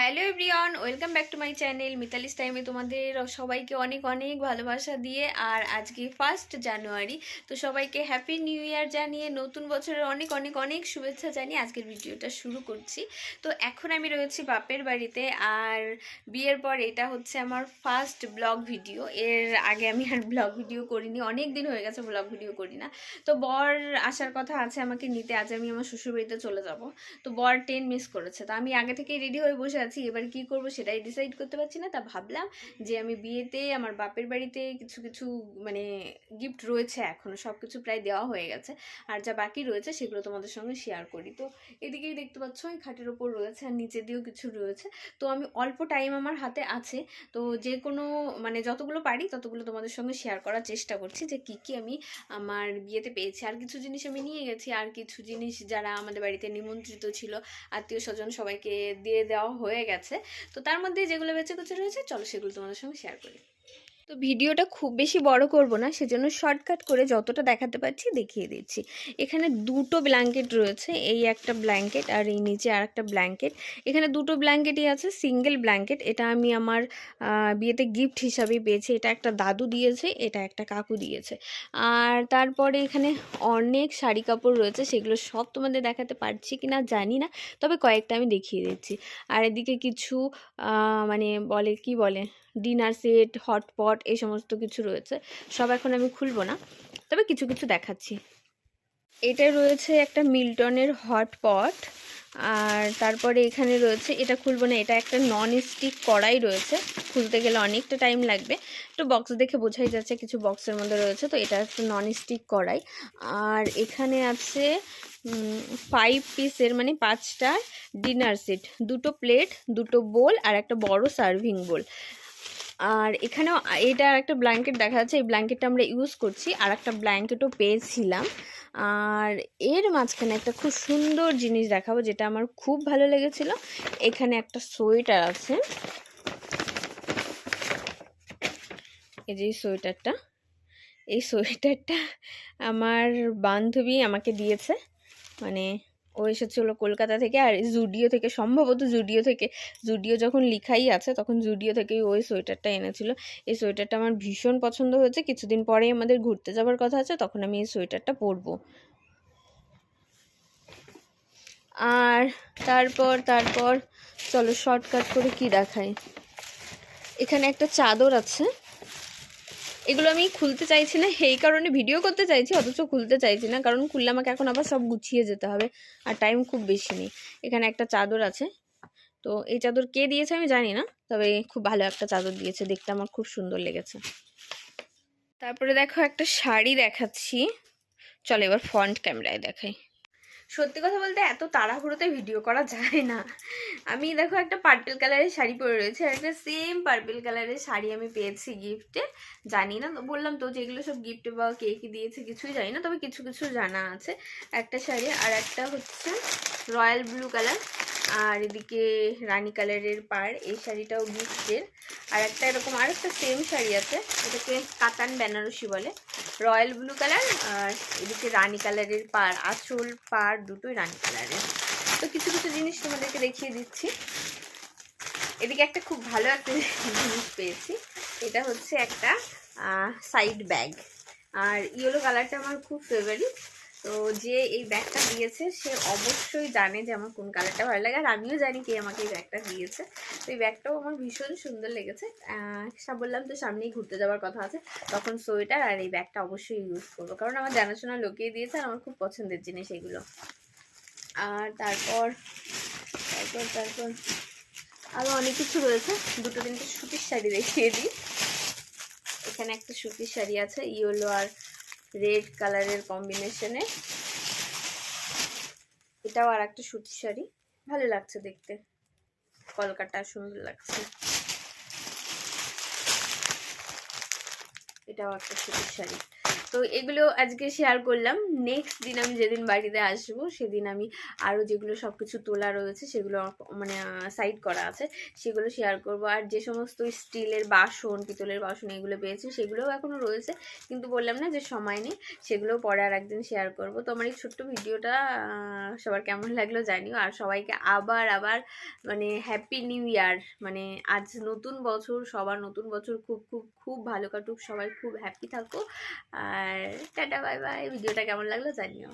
Hello everyone, welcome back to my channel Mitali's টাইমে তোমাদের সবাইকে অনেক অনেক ভালোবাসা দিয়ে আর আজকে ফার্স্ট জানুয়ারি তো সবাইকে হ্যাপি নিউ ইয়ার জানিয়ে, নতুন বছরের অনেক অনেক অনেক শুভেচ্ছা জানিয়ে আজকের ভিডিওটা শুরু করছি। তো এখন আমি রয়েছি বাপের বাড়িতে আর বিয়ের পর এটা হচ্ছে আমার ফার্স্ট ব্লগ ভিডিও এর আগে আমি আর ব্লগ ভিডিও করিনি, অনেক দিন হয়ে গেছে ব্লগ ভিডিও করি না। তো বর আসার কথা আছে আমাকে নিতে, আজ আমি আমার শ্বশুরবাড়িতে চলে যাব। তো বর ট্রেন মিস করেছে, তো আমি আগে থেকেই রেডি হয়ে বসে আছি, এবার কি করব সেটাই ডিসাইড করতে পারছি না। তা ভাবলাম যে আমি বিয়েতে আমার বাপের বাড়িতে কিছু কিছু মানে গিফট রয়েছে এখনও সব কিছু প্রায় দেওয়া হয়ে গেছে। আর যা বাকি রয়েছে সেগুলো তোমাদের সঙ্গে শেয়ার করি। তো এদিকেই দেখতে পাচ্ছ, এই খাটের ওপর রয়েছে আর নিচে দিয়েও কিছু রয়েছে। তো আমি অল্প টাইম আমার হাতে আছে। তো যে কোনো মানে যতগুলো পারি ততগুলো তোমাদের সঙ্গে শেয়ার করার চেষ্টা করছি যে কি কি আমি আমার বিয়েতে পেয়েছি। আর কিছু জিনিস আমি নিয়ে গেছি। আর কিছু জিনিস যারা আমাদের বাড়িতে নিমন্ত্রিত ছিল আত্মীয় স্বজন সবাইকে দিয়ে দেওয়া হয়ে গেছে। তো তার মধ্যে যেগুলো বেঁচে কুচে রয়েছে, চলো সেগুলো তোমাদের সঙ্গে শেয়ার করি। তো ভিডিওটা খুব বেশি বড় করব না, সেজন্য শর্টকাট করে যতটা দেখাতে পারছি দেখিয়ে দিচ্ছি। এখানে দুটো ব্ল্যাঙ্কেট রয়েছে, এই একটা ব্ল্যাঙ্কেট আর এই নিচে আর একটা ব্ল্যাঙ্কেট এখানে দুটো ব্ল্যাঙ্কেটই আছে সিঙ্গেল ব্ল্যাঙ্কেট এটা আমি আমার বিয়েতে গিফট হিসাবে পেয়েছি। এটা একটা দাদু দিয়েছে, এটা একটা কাকু দিয়েছে। আর তারপরে এখানে অনেক শাড়ি কাপড় রয়েছে, সেগুলো সব তোমাদের দেখাতে পারছি কি না জানি না, তবে কয়েকটা আমি দেখিয়ে দিচ্ছি। আর এদিকে কিছু মানে বলে, কি বলে? ডিনার সেট হটপট এই সমস্ত কিছু রয়েছে। সব এখন আমি খুলবো না, তবে কিছু কিছু দেখাচ্ছি। এটা রয়েছে একটা মিল্টনের হটপট আর তারপরে এখানে রয়েছে, এটা খুলবো না, এটা একটা নন স্টিক কড়াই রয়েছে। খুলতে গেলে অনেকটা টাইম লাগবে। একটু বক্স দেখে বোঝাই যাচ্ছে, কিছু বক্সের মধ্যে রয়েছে, তো এটা একটা নন স্টিক কড়াই। আর এখানে আছে ফাইভ পিসের মানে পাঁচটা ডিনার সেট দুটো প্লেট দুটো বোল আর একটা বড় সার্ভিং বোল আর এখানেও এটা একটা ব্ল্যাঙ্কেট দেখা যাচ্ছে। এই ব্ল্যাঙ্কেটটা আমরা ইউজ করছি। আর একটা ব্ল্যাঙ্কেটও পেয়েছিলাম। আর এর মাঝখানে একটা খুব সুন্দর জিনিস দেখাবো, যেটা আমার খুব ভালো লেগেছিল। এখানে একটা সোয়েটার আছে। এই যে সোয়েটারটা। এই সোয়েটারটা আমার বান্ধবী আমাকে দিয়েছে। মানে ও এসেছিল কলকাতা থেকে আর জুডিও থেকে, সম্ভবত জুডিও থেকে। জুডিও যখন লিখাই আছে, তখন জুডিও থেকেই ওই সোয়েটারটা এনেছিল। এই সোয়েটারটা আমার ভীষণ পছন্দ হয়েছে। কিছুদিন পরেই আমাদের ঘুরতে যাওয়ার কথা আছে, তখন আমি এই সোয়েটারটা পরবো। আর তারপর তারপর, চলো শর্টকাট করে কি দেখাই? এখানে একটা চাদর আছে। এগুলো আমি খুলতে চাইছি না এই কারণে ভিডিও করতে চাইছি, অথচ খুলতে চাইছি না, কারণ খুললে আমাকে এখন আবার সব গুছিয়ে যেতে হবে আর টাইম খুব বেশি নেই। এখানে একটা চাদর আছে, তো এই চাদর কে দিয়েছে আমি জানি না, তবে খুব ভালো একটা চাদর দিয়েছে, দেখতে আমার খুব সুন্দর লেগেছে। তারপরে দেখো একটা শাড়ি দেখাচ্ছি, চলো এবার ফ্রন্ট ক্যামেরায় দেখাই। সত্যি কথা বলতে এত তাড়াহুড়োতে ভিডিও করা যায় না। আমি দেখো একটা পার্পেল কালারের শাড়ি পরে রয়েছে আর একটা সেম পার্পেল কালারের শাড়ি আমি পেয়েছি গিফটে জানি না, বললাম তো যেগুলো সব গিফটে বা কে কি দিয়েছে, কিছুই জানি না, তবে কিছু কিছু জানা আছে। একটা শাড়ি আর একটা হচ্ছে রয়্যাল ব্লু কালার আর এদিকে রানী কালারের পাড়, এই শাড়িটাও গিফটের। আর একটা এরকম আর একটা সেম শাড়ি আছে, এটাকে কাতান বেনারসি বলে। রয়্যাল ব্লু কালার আর এদিকে রানী কালারের পাড়, আঁচল পাড় দুটোই রানী কালারের। তো কিছু কিছু জিনিস তোমাদেরকে দেখিয়ে দিচ্ছি। এদিকে একটা খুব ভালো একটা জিনিস পেয়েছি, এটা হচ্ছে একটা সাইড ব্যাগ আর ইয়েলো কালারটা আমার খুব ফেভারিট তো যে এই ব্যাগটা দিয়েছে, সে অবশ্যই জানে যে আমার কোন কালারটা ভালো লাগে। আর আমিও জানি কে আমাকে এই ব্যাগটা দিয়েছে। তো এই ব্যাগটাও আমার ভীষণ সুন্দর লেগেছে। বললাম তো সামনেই ঘুরতে যাওয়ার কথা আছে। তখন সোয়েটার আর এই ব্যাগটা অবশ্যই ইউজ করব। কারণ আমার জানাশোনা লোকেই দিয়েছে আর আমার খুব পছন্দের জিনিস এগুলো। আর তারপর তারপর তারপর আরও অনেক কিছু রয়েছে। দুটো তিনটে সুতির শাড়ি দেখিয়ে দিই। এখানে একটা সুতির শাড়ি আছে, ইয়েলো আর রেড কালারের কম্বিনেশনে এটাও আর একটা সুতি শাড়ি। ভালো লাগছে দেখতে। কলকাতা সুন্দর লাগছে। এটাও একটা সুতির শাড়ি। তো এগুলো আজকে শেয়ার করলাম। নেক্সট দিন আমি যেদিন বাড়িতে আসব, সেদিন আমি আরও যেগুলো সব কিছু তোলা রয়েছে, সেগুলো মানে সাইড করা আছে, সেগুলো শেয়ার করব। আর যে সমস্ত স্টিলের বাসন, পিতলের বাসন এগুলো পেয়েছি, সেগুলোও এখনও রয়েছে। কিন্তু বললাম না যে সময় নেই, সেগুলো পরে আর একদিন শেয়ার করব। তো আমার এই ছোট্ট ভিডিওটা সবার কেমন লাগল জানিও। আর সবাইকে আবার আবার মানে হ্যাপি নিউ ইয়ার মানে আজ নতুন বছর, সবার নতুন বছর খুব খুব খুব ভালো কাটুক। সবাই খুব হ্যাপি থাকো। আর টাটা বাই বাই ভিডিওটা কেমন লাগল জানিও।